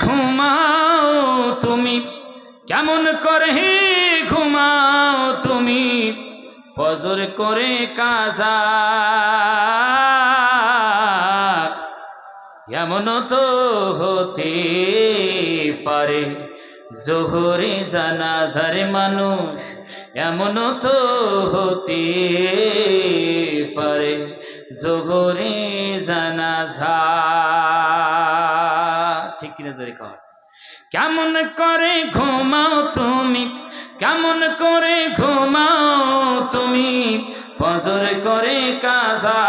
ঘুমাও তুমি। কেমন করে ঘুমাও তুমি। ফজর করে কাজা। এমন তো হতে পারে, জোহরে জানাজার মানুষ। এমন তো হতে পারে, জোহরে ঠিক কেমন করে ঘুমাও তুমি? কেমন করে ঘুমাও তুমি? ফজর করে কাজা।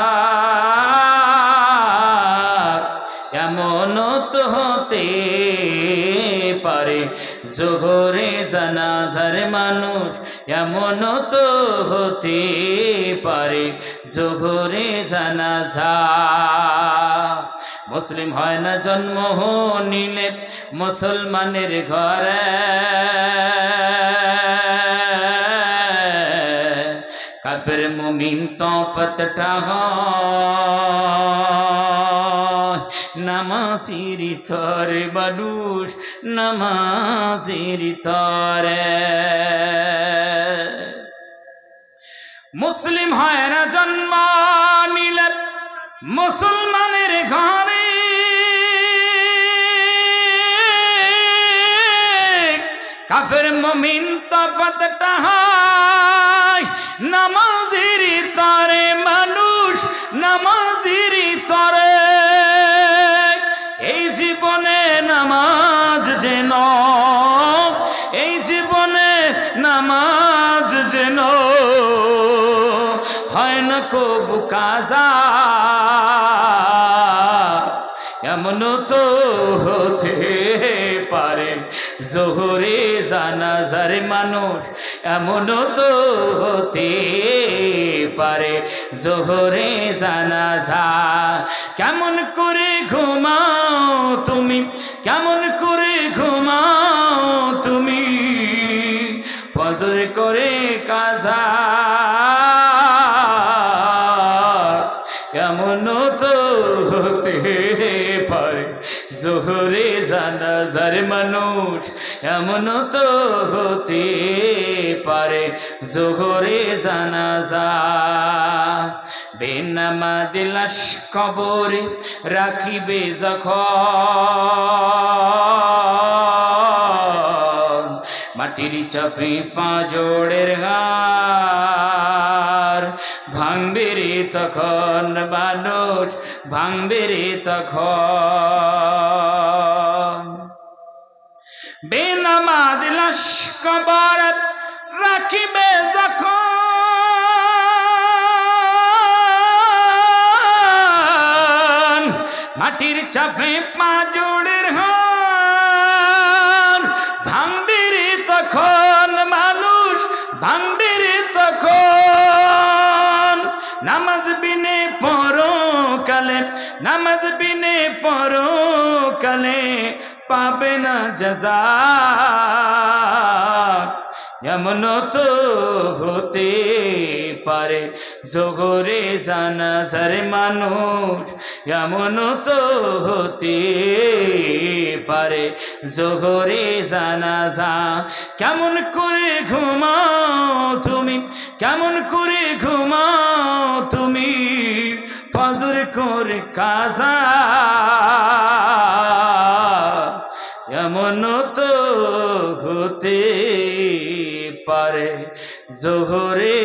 এমন তো হতে পারে, জোহরে জানাজার মানুষ এমন তো হতে পারে, জোহরে জানাজা। মুসলিম হয় না জন্ম নিলে মুসলমানের ঘরে। কাফের মুমিন তপতটা নামাজির থরে মানুষ নামাজির থরে। মুসলিম হয় না জন্ম নিলে মুসলমানের ঘরে। কাফের মমিন তপতটা হয় নামাজির তরে মানুষ, নামাজির তরে। এই জীবনে নামাজ যেন এই জীবনে নামাজ যেন হয় না কবু কাজা এমন তো হতে পারে, জোহরে জানাজার মানুষ এমন তো হতে পারে, জোহরে জানাজা কেমন করে ঘুমাও তুমি? জোহরে জানাজার মানুষ এমন তো হতে পারে। জোহরে জানাজা বেনামা দিলাস কবরে রাখিবে যখন। মাটির চাপে পাঁজোড়ের গার ভাঙবে রে তখন মানুষ, ভাঙবে রে তখন। বেনামাজ লাশ কবরত রাখিবে যখন, মাটির চাপে পাঁজোড়ের নামাজ বিনে পরকালে নামাজ বিনে পরকালে পাবে না যাজা এমন তো হতে পারে জোহরে জানাজার মানুষ, এমন তো হতে পারে জোহরে জানাজা। কেমন করে ঘুমাও তুমি, কেমন করে ঘুমাও ফজর করে কাজা এমন তো হতে পারে জোহরে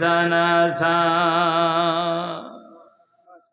জানাজা।